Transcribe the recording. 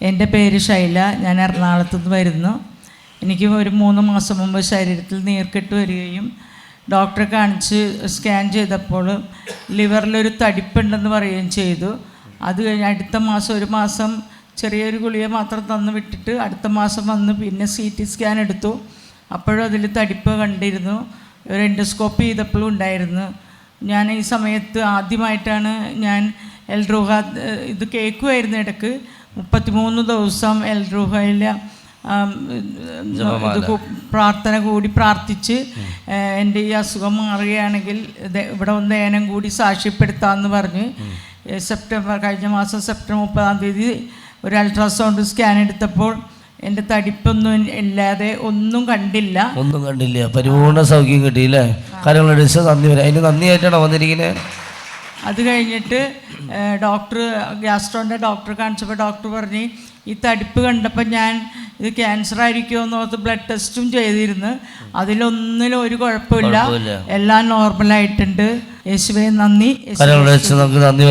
എന്റെ പേര് ശൈല. ഞാൻ എറണാകുളത്തു നിന്ന് വരുന്നു. എനിക്ക് ഒരു മൂന്ന് മാസം മുമ്പ് ശരീരത്തിൽ നീർക്കെട്ട് വരികയും ഡോക്ടറെ കാണിച്ച് സ്കാൻ ചെയ്തപ്പോൾ ലിവറിലൊരു തടിപ്പുണ്ടെന്ന് പറയുകയും ചെയ്തു. അത് കഴിഞ്ഞ് അടുത്ത മാസം ഒരു മാസം ചെറിയൊരു ഗുളിക മാത്രം തന്നു വിട്ടിട്ട് അടുത്ത മാസം വന്ന് പിന്നെ സി ടി സ്കാൻ എടുത്തു. അപ്പോഴും അതിൽ തടിപ്പ് കണ്ടിരുന്നു. ഒരു എൻഡോസ്കോപ്പ് ചെയ്തപ്പോഴും ഉണ്ടായിരുന്നു. ഞാൻ ഈ സമയത്ത് ആദ്യമായിട്ടാണ് ഞാൻ എൽ ഏഹ്, ഇത് കേൾക്കുമായിരുന്നു ഇടയ്ക്ക് മുപ്പത്തിമൂന്ന് ദിവസം എൽ റുഹയിലെ ഇത് പ്രാർത്ഥന കൂടി പ്രാർത്ഥിച്ച് എന്റെ ഈ അസുഖം മാറുകയാണെങ്കിൽ ഇവിടെ ഒന്ന് ഏനം കൂടി സാക്ഷ്യപ്പെടുത്താമെന്ന് പറഞ്ഞ് സെപ്റ്റംബർ കഴിഞ്ഞ മാസം സെപ്റ്റംബർ മുപ്പതാം തീയതി ഒരു അൾട്രാസൗണ്ട് സ്കാൻ എടുത്തപ്പോൾ എന്റെ തടിപ്പൊന്നും ഇല്ലാതെ ഒന്നും കണ്ടില്ല. ഒന്നും കണ്ടില്ല. പരിപൂർണ സൗഖ്യം കിട്ടിയില്ലേ? കാര്യങ്ങളുടെ നന്ദി വരാം അതിന് നന്ദിയായിട്ടാണോ വന്നിരിക്കുന്നത് അത് കഴിഞ്ഞിട്ട് ഡോക്ടർ ഗ്യാസ്ട്രോന്റെ ഡോക്ടർ കാണിച്ചപ്പോൾ ഡോക്ടർ പറഞ്ഞ് ഈ തടിപ്പ് കണ്ടപ്പോൾ ഞാൻ ഇത് ക്യാൻസർ ആയിരിക്കുമോ എന്ന് ഓർത്ത് ബ്ലഡ് ടെസ്റ്റും ചെയ്തിരുന്നു. അതിലൊന്നിലും ഒരു കുഴപ്പമില്ല. എല്ലാം നോർമലായിട്ടുണ്ട് യേശുവേ നന്ദി. നമുക്ക് നന്ദി